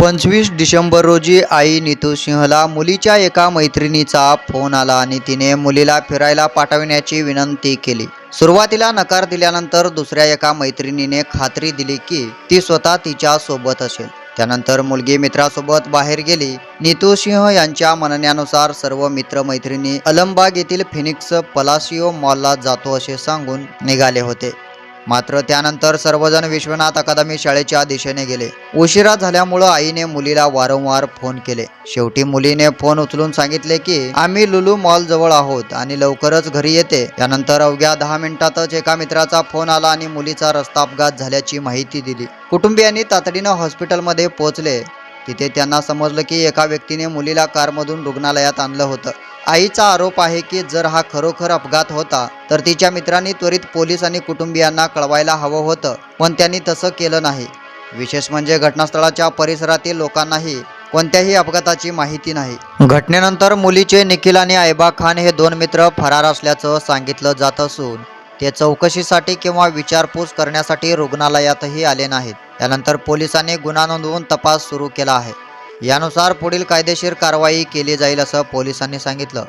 पंचवीस डिसेंबर रोजी आई नीतू सिंहला मुलीच्या एका मैत्रिणीचा फोन आला आणि तिने मुलीला फिरायला पाठविण्याची विनंती केली. सुरुवातीला नकार दिल्यानंतर दुसऱ्या एका मैत्रिणीने खात्री दिली की ती स्वतः तिच्या सोबत असेल. त्यानंतर मुलगी मित्रासोबत बाहेर गेली. नीतू सिंह यांच्या म्हणण्यानुसार सर्व मित्रमैत्रिणी अलमबाग येथील फिनिक्स पलासिओ मॉलला जातो असे सांगून निघाले होते. मात्र त्यानंतर सर्वजण विश्वनाथ अकादमी शाळेच्या दिशेने गेले. उशिरा झाल्यामुळं आईने मुलीला वारंवार फोन केले. शेवटी मुलीने फोन उचलून सांगितले की आम्ही लुलू मॉल जवळ आहोत आणि लवकरच घरी येते. त्यानंतर अवघ्या दहा मिनिटातच एका मित्राचा फोन आला आणि मुलीचा रस्ता अपघात झाल्याची माहिती दिली. कुटुंबियांनी तातडीनं हॉस्पिटलमध्ये पोहोचले. तिथे त्यांना समजलं की एका व्यक्तीने मुलीला कारमधून रुग्णालयात आणलं होतं. आईचा आरोप आहे की जर हा खरोखर अपघात होता तर तिच्या मित्रांनी त्वरित पोलीस आणि कुटुंबियांना कळवायला हवं होतं पण त्यांनी तसं केलं नाही. विशेष म्हणजे घटनास्थळाच्या परिसरातील लोकांनाही कोणत्याही अपघाताची माहिती नाही. घटनेनंतर मुलीचे निखिल आणि आयबा खान हे दोन मित्र फरार असल्याचं सांगितलं जात असून ते चौकशीसाठी किंवा विचारपूस करण्यासाठी रुग्णालयातही आले नाहीत. त्यानंतर पोलिसांनी गुन्हा नोंदवून तपास सुरू केला आहे. यानुसार पुढील कायदेशीर कारवाई केली जाईल असं पोलिसांनी सांगितलं.